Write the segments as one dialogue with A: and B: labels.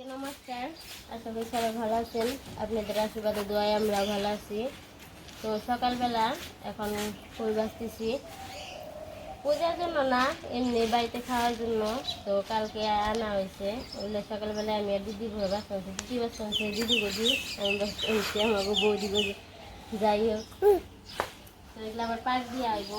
A: আশা করি সবাই ভালো আছেন। আপনাদের আশীর্বাদে, দোয়ায় আমরা ভালো আছি। তো সকালবেলা এখন ফুল বাঁচতেছি। পূজার জন্য না, এমনি বাড়িতে খাওয়ার জন্য। তো কালকে আনা হয়েছে। ওগুলো সকালবেলা আমি আর দিদি ঘরে বাঁচতে দিদি বাঁচতে দিদি গদি আমি বাঁচতে হচ্ছে বৌদি গদি যাই হোক। তো এগুলো আবার পাক দিয়ে আইব।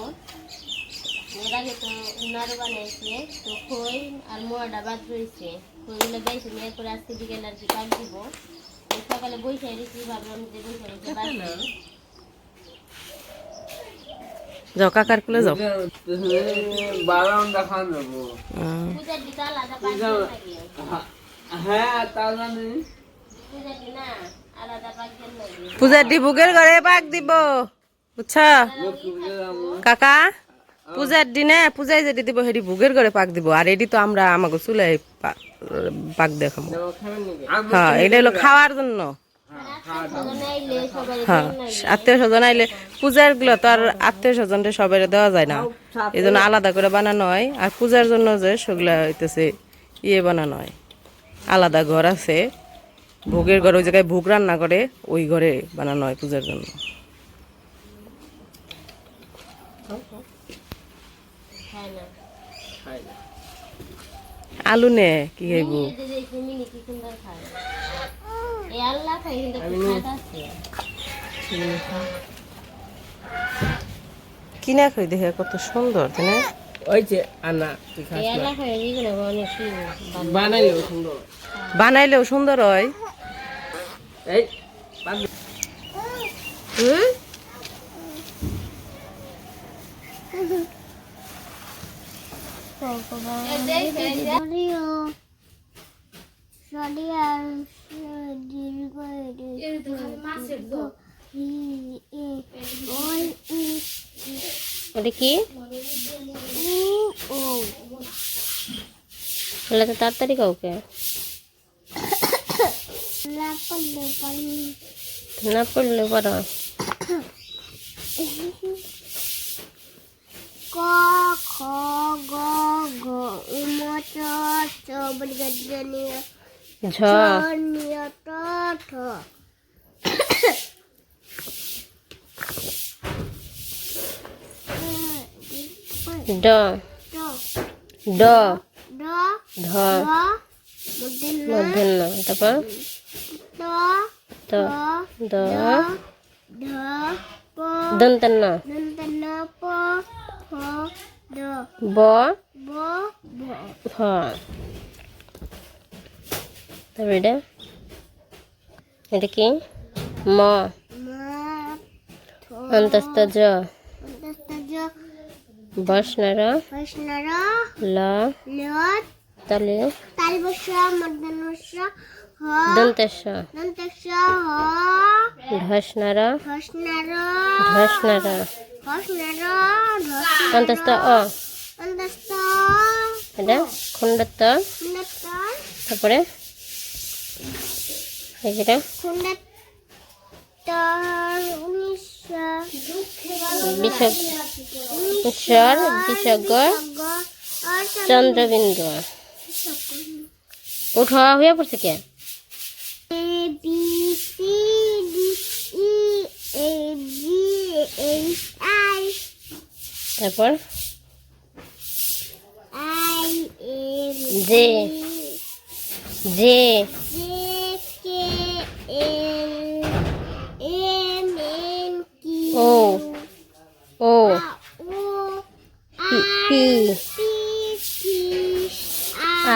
A: এর আগে তো নাড়ু বানিয়েছে তো খই আর মোয়াটা বাদ রয়েছে। খইগুলো গাইছে মেয়ের করে আজকে বিকেলে আর কি দিব। সকালে বৈশাখ রেখি ভাবলাম যে বৈশাখ
B: যাও কাকার কুলে যাও।
A: পূজার
C: হ্যাঁ
B: ঘরে পাক দিব বুঝছ? কাকা? পূজার দিনে, পূজায় যেটি দিব, সেটি বুকের ঘরে পাক দিব। আর এটি তো আমরা আমাকে চুলাই পাক দেখাবো। হ্যাঁ এটা হলো খাওয়ার জন্য। হ্যাঁ আত্মীয় স্বজন আইলে পূজারগুলো তো আর আত্মীয় স্বজনদের সবাই দেওয়া যায় না। এই জন্য আলাদা করে বানানো হয়। আর পূজার জন্য যে সেগুলা হইতেছে ইয়ে বানানো হয়। আলাদা ঘর আছে। ভোগের ঘর ওই জায়গায় ভোগ রান্না করে, ওই ঘরে বানানো হয় পূজার জন্য। আলু নে কি খাইব? কিনা খাই দেখে কত সুন্দর তাই না?
C: ওই যে আনা বানাইলেও সুন্দর।
B: বানাইলেও সুন্দর হয়।
C: এই
A: হুম? ওটা কি ওগুলো তো তাড়াতাড়ি কাউকে না পড়লে পারো।
D: ক খ গ ঘ উম চ বর্গনীয়
A: ঝ।
D: নিয় ট ঠ।
A: ড। ড।
D: ড।
A: ধ
D: মূর্ধন্য
A: তারপর? ত। দ। দন্তন্য
D: দন্তন্য প।
A: ব ফ তারপর এটা? এটা কি? ম। অন্তস্থ জ বসনার ল। তালে।
D: তালবস্য মর্দনস্য হ।
A: দন্তস্য
D: দন্তস্য হ।
A: ধসনার
D: ধস্নার
A: ধসনার অন্তস্থ অ
D: অন্তস্ত
A: এটা খণ্ডত্ব তারপরে এটা ঈশ্বর বিশজ্ঞ চন্দ্রবিন্দু উঠা হয়ে পড়ছে কে
D: A G H I
A: তারপর
D: I M
A: J যে
D: J K L M N Q
A: O O
D: O
A: P
D: P Q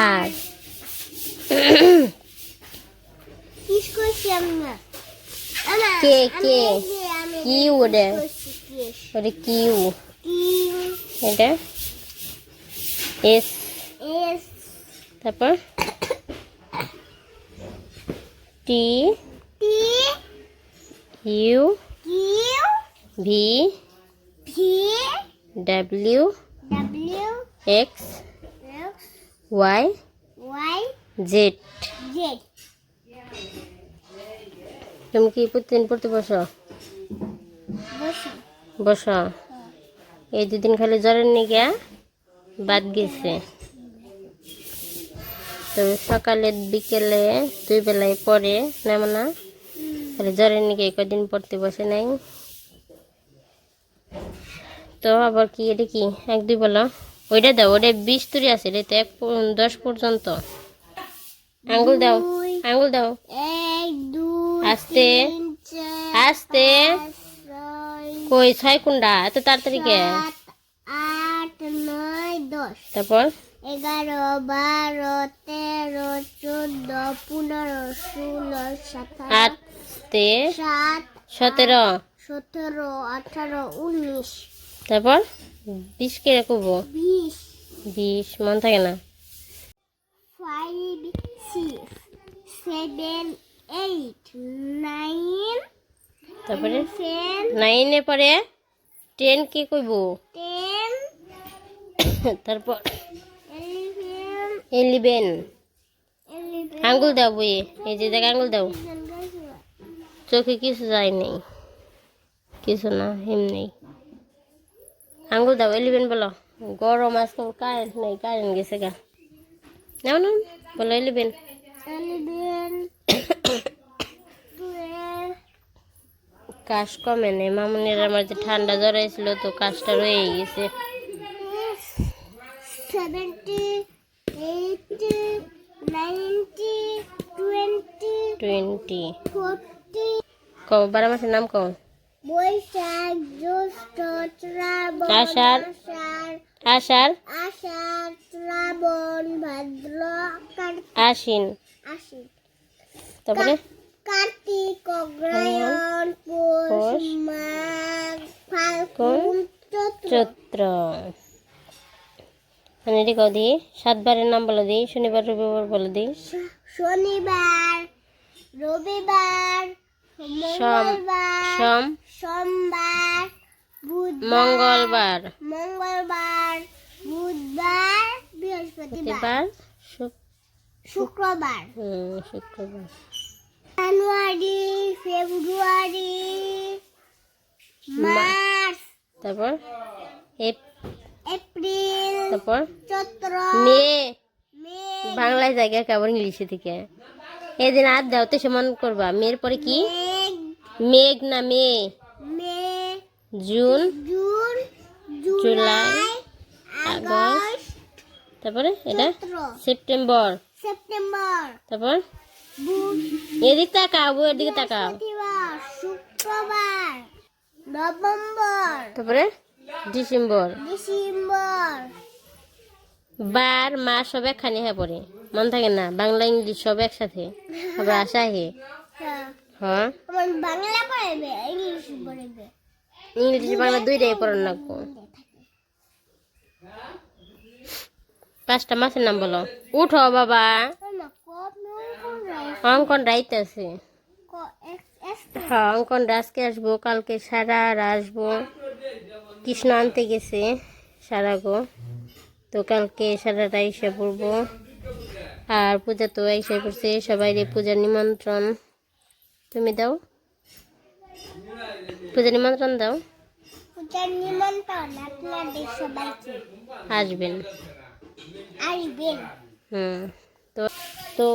A: আর কে, কে? কি ওটা। ওটা কিউ। এটা? এস। তারপর? T.
D: U.
A: V.
D: W.
A: W.
D: X.
A: Y.
D: Z.
A: তুমি কি প্রতিদিন পড়তে বসো?
D: বসো।
A: এই দুদিন খালি জ্বরের নিগে বাদ গেছে। তো সকালে বিকেলে দুই বেলায় পরে নেমন না তাহলে জ্বরের নিকে কদিন পড়তে বসে নাই? তো আবার কি এটা কি? এক দুই বলো। ওইটা দাও ওটা বিশ তুরি আছে এটা তো এক দশ পর্যন্ত। আঙ্গুল দাও আঙ্গুল দাও। আস্তে আস্তে। কই ছয় কুন্ডা এত তাড়াতাড়ি কে?
D: আট নয় দশ
A: তারপর?
D: এগারো বারো তেরো চোদ্দ পনেরো ষোলো সতেরো
A: আটতে
D: সাত
A: সতেরো।
D: সতেরো আঠারো উনিশ।
A: তারপর? বিশ কে রাখব?
D: বিশ।
A: বিশ মন থাকে না।
D: Five six seven eight nine
A: তারপরে নাইনে পরে টেন কি কইব?
D: টেন
A: তারপর
D: ইলেভেন
A: আঙ্গুল দাও বইয়ে এই যে দেখ আঙ্গুল দাও। চোখে কিছু যায় নেই। কিছু না এমনি আঙ্গুল দাও ইলেভেন বলো। গরম আজকে কারেন্ট নেই কারেন্ট গেছে গা। নাও না বলো ইলেভেন
D: ইলেভেন
A: কাশ কমে নেই। মামুনের আমার যে ঠান্ডা জ্বর হয়েছিল তো কাশটা রয়ে গেছে।
D: টোয়েন্টি
A: বারো মাসের নাম কও।
D: বৈশাখ জ্যৈষ্ঠ শ্রাবণ
A: আষাঢ়।
D: আষাঢ়।
A: আষাঢ়।
D: আষাঢ় শ্রাবণ ভাদ্র
A: আশ্বিন।
D: আশ্বিন।
A: তারপরে?
D: কার্তিক অগ্রহায়ণ পৌষ মাঘ ফাল্গুন চৈত্র।
A: মানে কও সাতবারের নাম বলে দিই শনিবার রবিবার বলে দিই
D: শনিবার রবিবার সোমবার বুধবার
A: মঙ্গলবার।
D: মঙ্গলবার বুধবার বৃহস্পতিবার শুক্রবার।
A: শুক্রবার।
D: জানুয়ারি ফেব্রুয়ারি মার্চ
A: তারপর?
D: এপ্রিল
A: তারপর?
D: চৈত্র
A: মে।
D: মে।
A: বাংলায় জায়গা কেবল ইংলিশে থেকে? এদিন আর দাও সমান করবা। মেয়ের পরে কি?
D: মেঘ।
A: না May?
D: May.
A: June.
D: June
A: July,
D: August,
A: তারপরে? এটা? সেপ্টেম্বর।
D: সেপ্টেম্বর।
A: তারপর? এদিক তাকাও বউয়ের দিকে তাকাও।
D: শুক্রবার নভেম্বর
A: তারপরে? ডিসেম্বর।
D: ডিসেম্বর।
A: বার মাস সব একখানে হয়ে পড়ে। মন থাকে না বাংলা ইংলিশ সব একসাথে। আবার আসা হে।
D: হ্যাঁ।
A: হ্যাঁ।
D: বাংলা পড়াবে ইংলিশ পড়াবে
A: ইংলিশ বাংলা দুইটাই পড়ার লাগবো পাঁচটা মাসের নাম বলো। উঠো বাবা। অঙ্কন রাইতে আছে
D: ক এক্স এস
A: হ্যাঁ অঙ্কন আজকে আসব কালকে সারা আর আসব। কৃষ্ণ আনতে গেছে সারা গো। তো কালকে সারাটা এসে পড়ব। আর পূজা তো এসে পড়ছে সবাই পূজার নিমন্ত্রণ। তুমি দাও। পূজার নিমন্ত্রণ দাও।
D: পূজার নিমন্ত্রণ আপনাদের সবাইকে।
A: আসবেন।
D: আসবেন।
A: হুম তো তো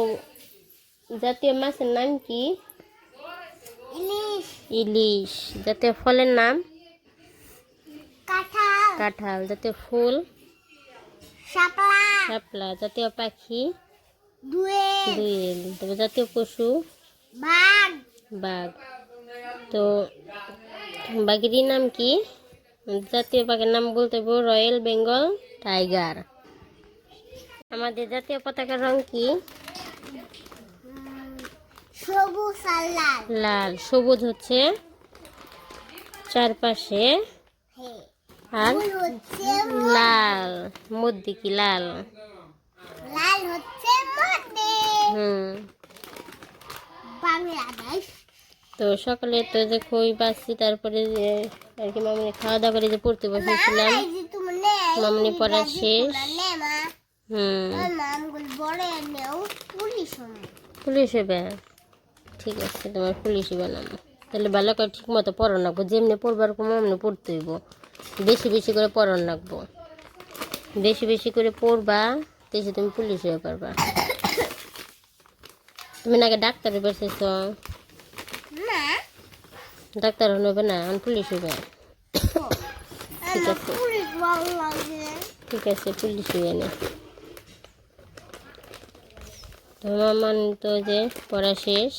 A: জাতীয় মাছের নাম কি
D: ইলিশ
A: ইলিশ জাতীয় ফলের নাম
D: কাঁঠাল
A: কাঁঠাল জাতীয় ফুল
D: শাপলা
A: শাপলা জাতীয় পাখি
D: দুয়েল
A: দোয়েল তারপর জাতীয় পশু
D: বাঘ
A: বাঘ তো বাঘের নাম কি জাতীয় পাখির নাম বলতে রয়্যাল বেঙ্গল টাইগার আমাদের জাতীয় পতাকার রং কি
D: সবুজ আর লাল।
A: লাল। সবুজ হচ্ছে চারপাশে আর লাল। মধ্যে কি লাল?
D: লাল হচ্ছে মধ্যে।
A: হুম।
D: বাংলাদেশ।
A: তো সকালে তো যে খই পাচ্ছি তারপরে যে আর কি মামনি খাওয়া দাওয়া করে যে পড়তে বসেছিলাম। মামনি পড়া শেষ। হুম।
D: পুলিশ হবে।
A: ঠিক আছে তোমার পুলিশই বানাবো তাহলে ভালো করে ঠিক মতো পড়ান রাখব যেমনি পড়বার কম অমনি পড়তে হইব। বেশি বেশি করে পড়ান রাখব। বেশি বেশি করে পড়বা তেসে তুমি পুলিশ হয়ে পারবা। তুমি নাকি ডাক্তার বেসেছ
D: না।
A: ডাক্তার হবে না আমি পুলিশ হবে ঠিক আছে। ঠিক আছে পুলিশ হয়ে নে। তো মামান তো যে পড়া শেষ।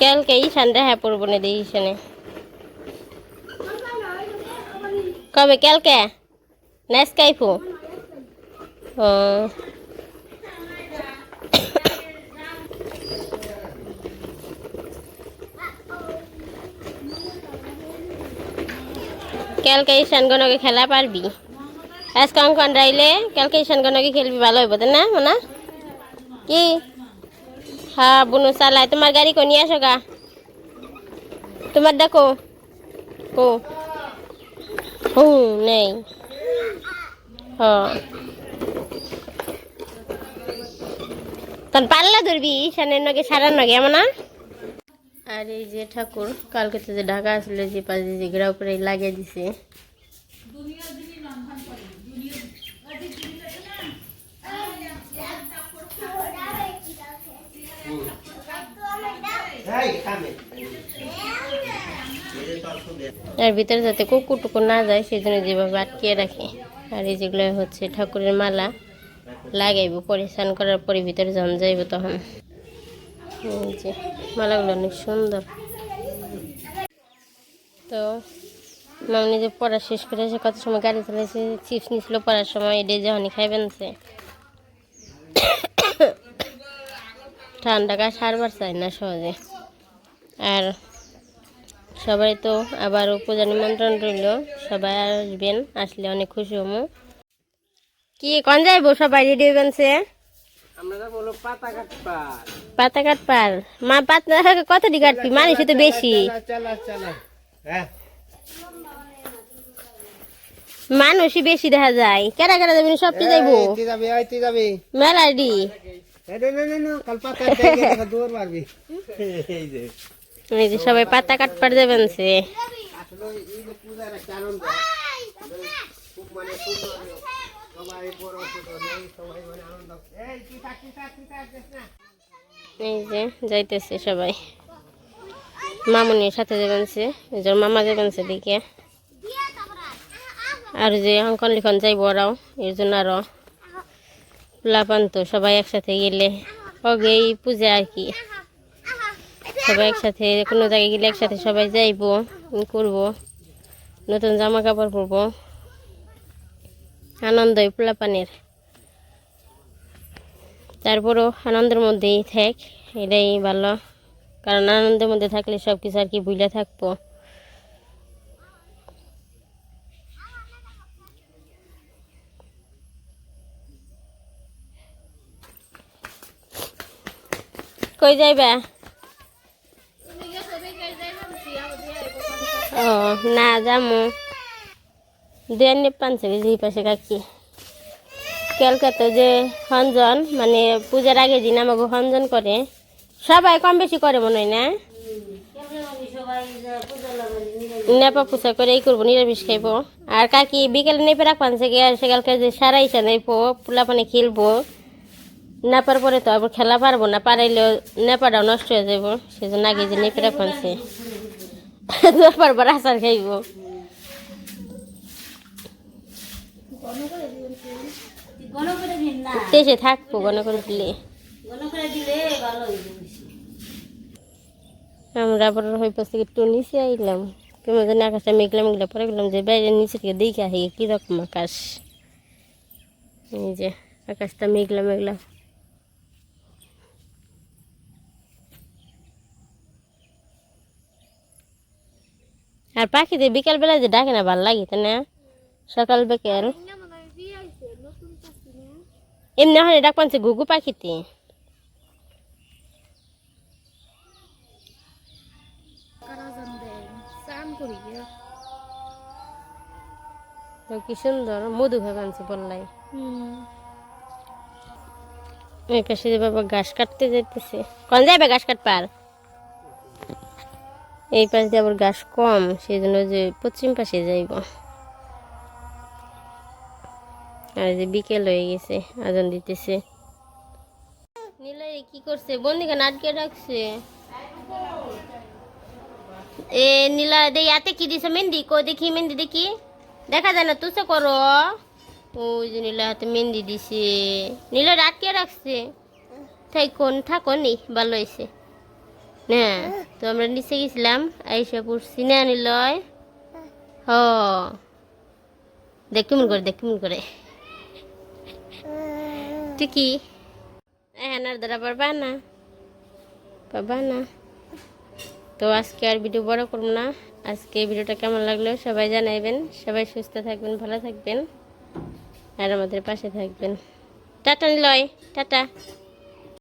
A: কালকে ঈশানটা হ্যাঁ পড়ব না দিই ঈশানে কবে? কালকে? নেক্সট কাইফু। কালকে ঈশানগণকে খেলা পারবি? আজকে অঙ্কন রাইলে কালকে ঈশানগণকে খেলবি, ভালো হইব, তাই না, মনা? কি? হ্যাঁ বুনু, চালাই। তোমার গাড়ি কো নিয়ে আসো গা? তোমার ডাকো কো? হুম, নেই। হ। তখন পাল্লা ধরবি, ঈশানের নগে, সারার নগে, এমন আর এই যে ঠাকুর, কালকে তো যে ঢাকা আসলে, যে পাশে যে গ্রাউ করে লাগিয়ে দিছে। আর ভিতরে যাতে কুকুর টুকুর না যায় সেই জন্য যেভাবে আটকিয়ে রাখে। আর এই যেগুলো হচ্ছে ঠাকুরের মালা। লাগাইব পরিস্থান করার পরে ভিতরে যখন যাইব তখন। যে মালাগুলো অনেক সুন্দর। তো, মামনি যে পড়া শেষ করে এসে কত সময় গাড়ি চালাইছে চিপস নিছিল পড়ার সময় এডে যখনই খাইবেন সে। ঠান্ডা গাছ হারবার চাই না সহজে। আর সবাই তো আবারও পূজা নিমন্ত্রণ রইল, সবাই আসবেন, আসলে অনেক খুশি হব। কি কন যাইবো সবাই রেডি সে
C: পাতা কাটপা
A: পাতা কাট পার মা পাতা কত দি কাটবি? মানুষ তো বেশি।
C: চালা চালা হ্যাঁ।
A: মানুষই বেশি দেখা যায়। সবটি যাইবো?
C: তুই যাবি আই তুই
A: মেলা ডি
C: না না না না কাল পাতা দেখে দৌড় মারবি। এই যে।
A: সবাই পাতা কাট পার যাবেন সে
C: এই যে,
A: যাইতেছে সবাই। মামুনির সাথে যাবেন সে এই যে মামা যাবেন সে দিকে আর যে অঙ্কন লিখন যাইব ওরাও, এর জন্য আরও লাপান সবাই একসাথে গেলে ওগে এই পূজা আর কি। সবাই একসাথে, কোনো জায়গায় গেলে একসাথে সবাই যাইব, করব। নতুন জামা কাপড় পরবো। আনন্দই পোলাপানের তারপরও আনন্দের মধ্যেই থাক, এটাই ভালো। কারণ আনন্দের মধ্যে থাকলে সব কিছু আর কি ভুলে থাকব। কই যাইবা? ও, না, যামু। দেন পাঁচশো কেজি পাশে কাকি। ক্যালকাতা যে হঞ্জন মানে পূজার আগে দিন আমাকে হঞ্জন করে, সবাই কম বেশি করে মনে হয় না? নেপা পুষা করে এই করব, নিরামিষ খাইবো। আর কাকি বিকেলে নেপে রাখবান সেকালকে যে সারা ইসা নেব পোলা পানি খেলব। নেপার পরে তো আবার খেলা পারব না, পারাইলেও নেপাটাও নষ্ট হয়ে যাব সেজন্য আগে যে নেপে রাখবান সে পারবার আচার খাইবো। দেশে থাকব গণ করে দিলে। আমরা আবার ওই পাশ একটু নিচে আইলাম। কেমন জানি আকাশটা মেঘলা মেঘলা পরে গেলাম, যে বাইরে নিচে থেকে দেখে আহি কীরকম আকাশ। এই যে, আকাশটা মেঘলা মেঘলা। আর পাখিদের বিকালবেলা যে ডাকে না, ভালো লাগে, তাই না? সকাল বিকেল। এমনি হয় ডাক পানছে ঘুঘু পাখিতে কি সুন্দর মধু ভাগানছে বললাই এই পাশে যে বাবা ঘাস কাটতে যাইতেছে কোন যাবে ঘাস কাটপার এই পাশে দিয়ে আবার ঘাস কম সেই জন্য যে পশ্চিম পাশে যাইব আর যে বিকেল হয়ে গেছে, আজান দিতেছে। নীলাই কি করছে? বন্দিকে নাটকে রাখছে এ, নীলা, দে, ইয়াতে কি দিছে মেহেন্দি? কো দেখি, মেহেন্দি দেখি। দেখা যায় না, তুসে করো। ওই যে নীলা হাতে মেহেন্দি দিছে। নীলা আটকে রাখছে। তাই কোন থাকো নি ভালো হয়েছে। না, তো আমরা নিচে গেছিলাম, আইসা পড়ছি। না, নিলয়। হ। দেখ, কেমন করে, দেখ, কেমন করে। তুই কি? হ্যাঁ দ্বারা পারবা না। পাবা না। তো আজকে আর ভিডিও বড় করব না। আজকে ভিডিওটা কেমন লাগল সবাই জানাইবেন। সবাই সুস্থ থাকবেন, ভালো থাকবেন। আর আমাদের পাশে থাকবেন। টাটা, নিলয়। টাটা।